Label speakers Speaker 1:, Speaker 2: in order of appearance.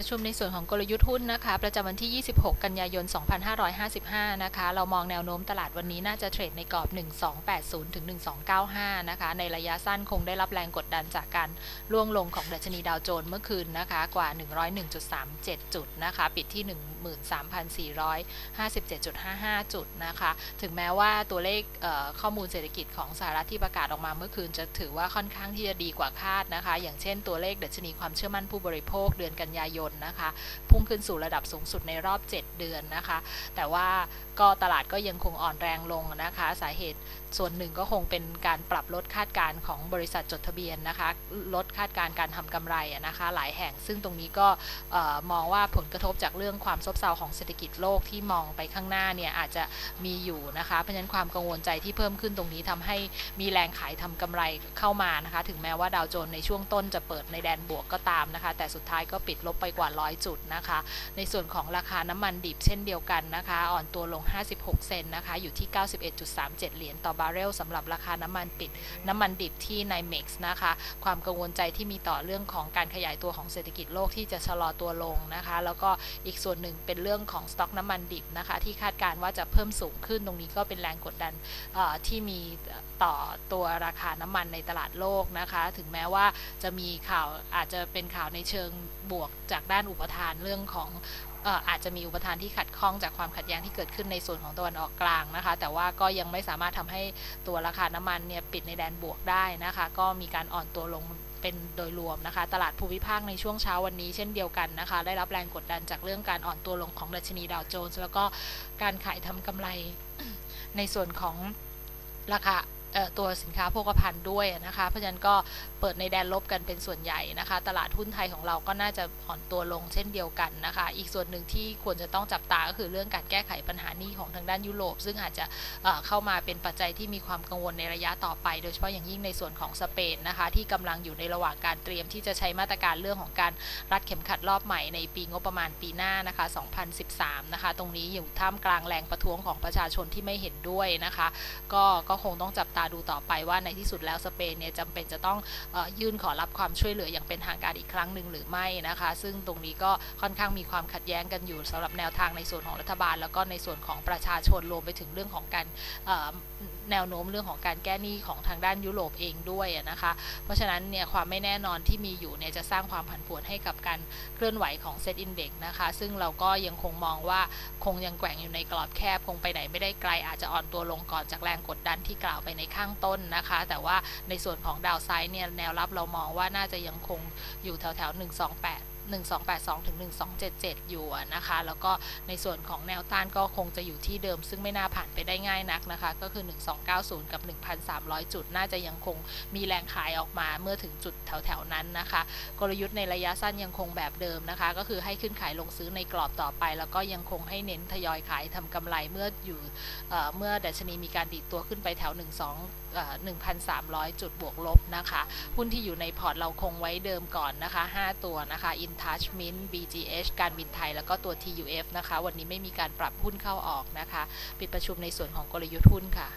Speaker 1: ประชุมในส่วนของกลยุทธ์หุ้นนะคะ ประจำวันที่ 26 กันยายน 2555 นะคะ เรามองแนวโน้มตลาดวันนี้น่าจะเทรดในกรอบ 1280 ถึง 1295 นะคะ ในระยะสั้นคงได้รับแรงกดดันจากการล่วงลงของดัชนีดาวโจนส์เมื่อคืนนะคะ กว่า 101.37 จุดนะคะ ปิดที่ 13,457.55 จุดนะคะ ถึงแม้ว่าตัวเลขเข้อมูลเศรษฐกิจของสหรัฐที่ประกาศออกมาเมื่อคืนจะถือว่าค่อนข้างที่จะดีกว่าคาดนะคะ อย่างเช่นตัวเลขดัชนีความเชื่อมั่นผู้บริโภคเดือนกันยายนนะคะ พุ่งขึ้นสู่ระดับสูงสุดในรอบ 7 เดือนนะคะ แต่ว่าก็ตลาดก็ยังคงอ่อนแรงลงนะคะ สาเหตุส่วนหนึ่งก็คงเป็นการปรับลดคาดการณ์ของบริษัทจดทะเบียนนะคะ ลดคาดการณ์การทำกำไรนะคะ หลายแห่งซึ่งตรงนี้ก็มองว่าผลกระทบจากเรื่องความซบเซาของเศรษฐกิจโลกที่มองไปข้างหน้าเนี่ยอาจจะมีอยู่นะคะ เพราะฉะนั้นความกังวลใจที่เพิ่มขึ้นตรงนี้ทำให้มีแรงขายทำกำไรเข้ามานะคะ ถึงแม้ว่าดาวโจนส์ในช่วงต้นจะเปิดในแดนบวกก็ตามนะคะ แต่สุดท้ายก็ปิดลบไปกว่า 100 จุดนะคะ ในส่วนของราคาน้ำมันดิบเช่นเดียวกันนะคะ อ่อนตัวลง 56 เซนต์นะคะ อยู่ที่ 91.37 เหรียญต่อบาร์เรลสำหรับราคาน้ำมันปิด น้ำมันดิบที่ในเม็กซ์นะคะ ความกังวลใจที่มีต่อเรื่องของการขยายตัวของเศรษฐกิจโลกที่จะชะลอตัวลงนะคะ แล้วก็อีกส่วนหนึ่งเป็นเรื่องของสต็อกน้ำมันดิบนะคะ ที่คาดการณ์ว่าจะเพิ่มสูงขึ้นตรงนี้ก็เป็นแรงกดดันที่มีต่อตัวราคาน้ำมันในตลาดโลกนะคะ ถึงแม้ว่าจะมีข่าวอาจจะเป็นข่าวในเชิงบวกจากด้านอุปทานเรื่องของอาจจะมีอุปทานที่ขัดข้องจากความขัดแย้งที่เกิดขึ้นในส่วนของตะวันออกกลางนะคะ แต่ว่าก็ยังไม่สามารถทำให้ตัวราคาน้ำมันเนี่ยปิดในแดนบวกได้นะคะ ก็มีการอ่อนตัวลงเป็นโดยรวมนะคะ ตลาดภูมิภาคในช่วงเช้าวันนี้เช่นเดียวกันนะคะ ได้รับแรงกดดันจากเรื่องการอ่อนตัวลงของดัชนีดาวโจนส์แล้วก็การขายทำกำไรในส่วนของราคา ตัวสินค้าโภคภัณฑ์ด้วยนะคะ เพราะฉะนั้นก็เปิดในแดนลบกันเป็นส่วนใหญ่นะคะ ตลาดหุ้นไทยของเราก็น่าจะอ่อนตัวลงเช่นเดียวกันนะคะ อีกส่วนหนึ่งที่ควรจะต้องจับตาก็คือเรื่องการแก้ไขปัญหานี้ของทางด้านยุโรป ซึ่งอาจจะเเข้ามาเป็นปัจจัยที่มีความกังวลในระยะต่อไป โดยเฉพาะอย่างยิ่งในส่วนของสเปนนะคะ ที่กำลังอยู่ในระหว่างการเตรียมที่จะใช้มาตรการเรื่องของการรัดเข็มขัดรอบใหม่ในปีงบประมาณปีหน้านะคะ 2013 นะคะ ตรงนี้อยู่ท่ามกลางแรงประท้วงของประชาชนที่ไม่เห็นด้วยนะคะ ก็ก็คงต้องจับตาาดูต่อไปว่าในที่สุดแล้วสเปนเนี่ยจำเป็นจะต้องอยื่นขอรับความช่วยเหลืออย่างเป็นทางการอีกครั้งหนึ่งหรือไม่นะคะ ซึ่งตรงนี้ก็ค่อนข้างมีความขัดแย้งกันอยู่สำหรับแนวทางในส่วนของรัฐบาล แล้วก็ในส่วนของประชาชนรวมไปถึงเรื่องของการแนวโน้มเรื่องของการแก้หนี้ของทางด้านยุโรปเองด้วยนะคะ เพราะฉะนั้นเนี่ยความไม่แน่นอนที่มีอยู่เนี่ยจะสร้างความผันผวนให้กับการเคลื่อนไหวของเซตอินเด็กนะคะ ซึ่งเราก็ยังคงมองว่าคงยังแกว่งอยู่ในกรอบแคบคงไปไหนไม่ได้ไกลอาจจะอ่อนตัวลงก่อนจากแรงกดดันที่กล่าวไปในข้างต้นนะคะ แต่ว่าในส่วนของดาวไซด์เนี่ยแนวรับเรามองว่าน่าจะยังคงอยู่แถวแถวๆ128 1282 ถึง 1277 อยู่นะคะ แล้วก็ในส่วนของแนวต้านก็คงจะอยู่ที่เดิม ซึ่งไม่น่าผ่านไปได้ง่ายนักนะคะ ก็คือ 1290 กับ 1,300 จุด น่าจะยังคงมีแรงขายออกมาเมื่อถึงจุดแถวๆนั้นนะคะ กลยุทธ์ในระยะสั้นยังคงแบบเดิมนะคะ ก็คือให้ขึ้นขายลงซื้อในกรอบต่อไป แล้วก็ยังคงให้เน้นทยอยขายทำกำไรเมื่ออยู่เเมื่อดัชนีมีการดีดตัวขึ้นไปแถว 12เอ่อ1,300 จุดบวกลบนะคะ หุ้นที่อยู่ในพอร์ตเราคงไว้เดิมก่อนนะคะ 5 ตัวนะคะ InTouch Mint BGH การบินไทย แล้วก็ตัว TUF นะคะ วันนี้ไม่มีการปรับหุ้นเข้าออกนะคะ ปิดประชุมในส่วนของกลยุทธ์หุ้นค่ะ